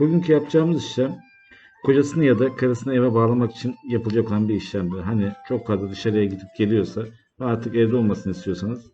Bugünkü yapacağımız işlem kocasını ya da karısını eve bağlamak için yapılacak olan bir işlemdir. Hani çok fazla dışarıya gidip geliyorsa ve artık evde olmasını istiyorsanız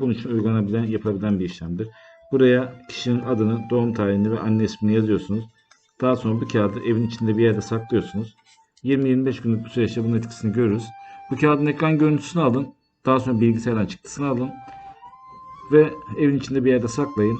bunun için uygulanabilen, yapabilen bir işlemdir. Buraya kişinin adını, doğum tarihini ve anne ismini yazıyorsunuz. Daha sonra bu kağıdı evin içinde bir yerde saklıyorsunuz. 20-25 günlük bu süreçte bunun etkisini görürüz. Bu kağıdın ekran görüntüsünü alın. Daha sonra bilgisayardan çıktısını alın. Ve evin içinde bir yerde saklayın.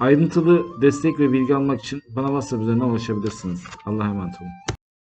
Ayrıntılı destek ve bilgi almak için bana WhatsApp üzerinden ulaşabilirsiniz. Allah'a emanet olun.